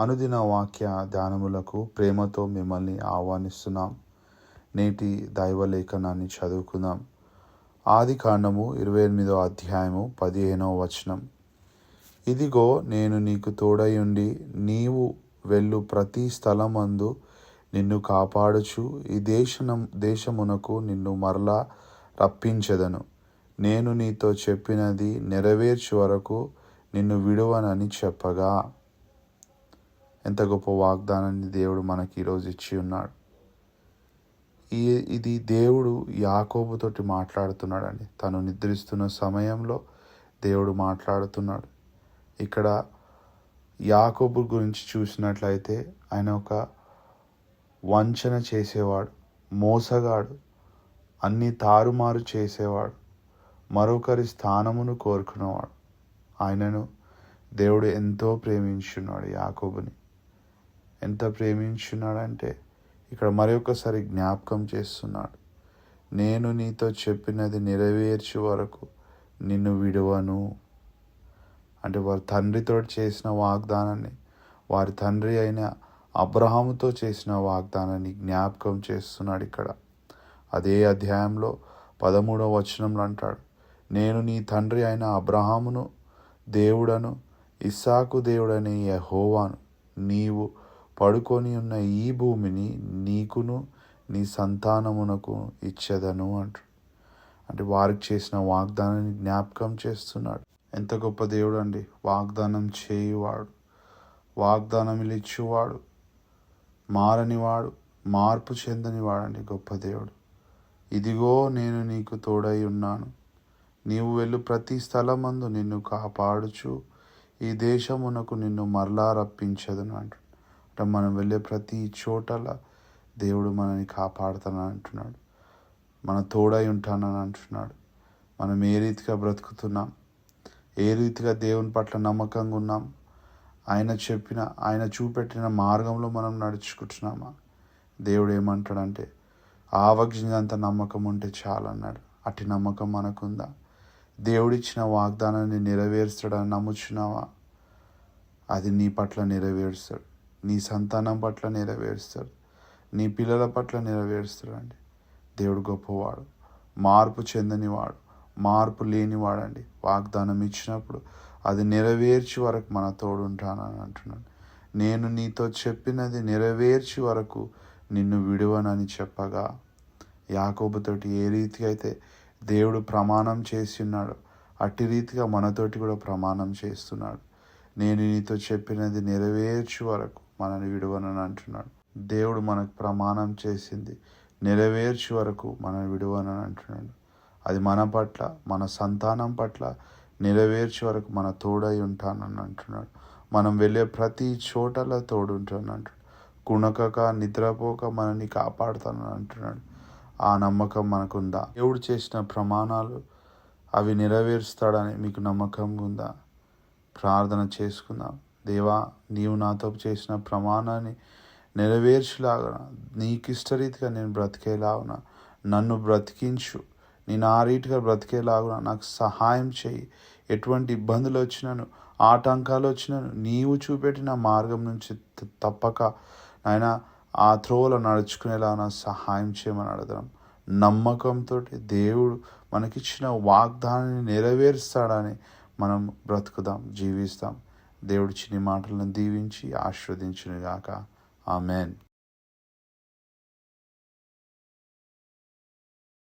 అనుదిన వాక్య ధ్యానములకు ప్రేమతో మిమ్మల్ని ఆహ్వానిస్తున్నాం. నేటి దైవలేఖనాన్ని చదువుకుందాం. ఆది కాండము ఇరవై ఎనిమిదో అధ్యాయము పదిహేనవ వచనం. ఇదిగో నేను నీకు తోడయుండి నీవు వెళ్ళు ప్రతి స్థలమందు నిన్ను కాపాడుచు. ఈ దేశనం దేశమునకు నిన్ను మరలా రప్పించదను. నేను నీతో చెప్పినది నెరవేర్చు వరకు నిన్ను విడువనని చెప్పగా. ఎంత గొప్ప వాగ్దానాన్ని దేవుడు మనకి ఈరోజు ఇచ్చి ఉన్నాడు. ఈ ఇది దేవుడు యాకోబుతోటి మాట్లాడుతున్నాడండి. తను నిద్రిస్తున్న సమయంలో దేవుడు మాట్లాడుతున్నాడు. ఇక్కడ యాకోబు గురించి చూసినట్లయితే ఆయన ఒక వంచన చేసేవాడు మోసగాడు అన్ని తారుమారు చేసేవాడు మరొకరి స్థానమును కోరుకునేవాడు ఆయనను దేవుడు ఎంతో ప్రేమించున్నాడు యాకోబుని. ఎంత ప్రేమించున్నాడంటే ఇక్కడ మరొకసారి జ్ఞాపకం చేస్తున్నాడు. నేను నీతో చెప్పినది నెరవేర్చే వరకు నిన్ను విడువను. అంటే వారి తండ్రితో చేసిన వాగ్దానాన్ని వారి తండ్రి అయిన అబ్రహాముతో చేసిన వాగ్దానాన్ని జ్ఞాపకం చేస్తున్నాడు ఇక్కడ. అదే అధ్యాయంలో పదమూడవ వచనంలో అంటాడు నేను నీ తండ్రి అయిన అబ్రహామును దేవుడను ఇస్సాకు దేవుడని యహోవాను నీవు పడుకొని ఉన్న ఈ భూమిని నీకును నీ సంతానమునకు ఇచ్చేదను అంటు అంటే వారికి చేసిన వాగ్దానాన్ని జ్ఞాపకం చేస్తున్నాడు. ఎంత గొప్ప దేవుడు అండి వాగ్దానం చేయువాడు. వాగ్దానం ఇచ్చువాడు. మారనివాడు. మార్పు చెందనివాడండి గొప్ప దేవుడు. ఇదిగో నేను నీకు తోడై ఉన్నాను. నీవు వెళ్ళు ప్రతి స్థలమందు నిన్ను కాపాడుచు. ఈ దేశమునకు నిన్ను మరలా రప్పించదును అంటు అంటే మనం వెళ్ళే ప్రతి చోటల దేవుడు మనని కాపాడుతానని అంటున్నాడు. మన తోడై ఉంటానని అంటున్నాడు. మనం ఏ రీతిగా బ్రతుకుతున్నాం? ఏ రీతిగా దేవుని పట్ల నమ్మకంగా ఉన్నాం? ఆయన చెప్పిన ఆయన చూపెట్టిన మార్గంలో మనం నడుచుకుంటున్నామా? దేవుడు ఏమంటాడంటే ఆవగించినంత నమ్మకం ఉంటే చాలన్నాడు అట్టి నమ్మకం మనకుందా? దేవుడిచ్చిన వాగ్దానాన్ని నెరవేరుస్తాడని నమ్ముచున్నావా? అది నీ పట్ల నెరవేరుస్తాడు. నీ సంతానం పట్ల నెరవేరుస్తాడు. నీ పిల్లల పట్ల నెరవేరుస్తాడండి. దేవుడు గొప్పవాడు. మార్పు చెందనివాడు. మార్పు లేనివాడండి. వాగ్దానం ఇచ్చినప్పుడు అది నెరవేర్చి వరకు మన తోడుంటానని అంటున్నాను నేను నీతో చెప్పినది నెరవేర్చి వరకు నిన్ను విడువనని చెప్పగా యాకోబుతోటి ఏ రీతిగా అయితే దేవుడు ప్రమాణం చేసి ఉన్నాడు అట్టి రీతిగా మనతోటి కూడా ప్రమాణం చేస్తున్నాడు. నేను నీతో చెప్పినది నెరవేర్చు వరకు మనని విడువనని అంటున్నాడు. దేవుడు మనకు ప్రమాణం చేసింది. నెరవేర్చి వరకు మనని విడువనని అంటున్నాడు. అది మన పట్ల మన సంతానం పట్ల నెరవేర్చే వరకు మన తోడై ఉంటానని అంటున్నాడు. మనం వెళ్ళే ప్రతి చోటల తోడుంటాను అంటున్నాడు. కుణకక నిద్రపోక మనని కాపాడుతానని అంటున్నాడు. ఆ నమ్మకం మనకుందా? దేవుడు చేసిన ప్రమాణాలు అవి నెరవేరుస్తాడని మీకు నమ్మకం ఉందా? ప్రార్థన చేసుకుందాం. దేవా నీవు నాతో చేసిన ప్రమాణాన్ని నెరవేర్చులాగా నీకు ఇష్టరీతిగా నేను బ్రతికేలాగున నన్ను బ్రతికించు. నేను ఆ రీతిగా బ్రతికేలాగున నాకు సహాయం చేయి. ఎటువంటి ఇబ్బందులు వచ్చినాను ఆటంకాలు వచ్చినాను నీవు చూపెట్టిన మార్గం నుంచి తప్పక ఆయన ఆ త్రోవలో నడుచుకునేలా నా సహాయం చేయమని అడగడం నమ్మకంతో దేవుడు మనకిచ్చిన వాగ్దానాన్ని నెరవేరుస్తాడని మనం బ్రతుకుదాం జీవిస్తాం. దేవుడి చిన్ని మాటలను దీవించి ఆస్వాదించునుగాక ఆమెన్.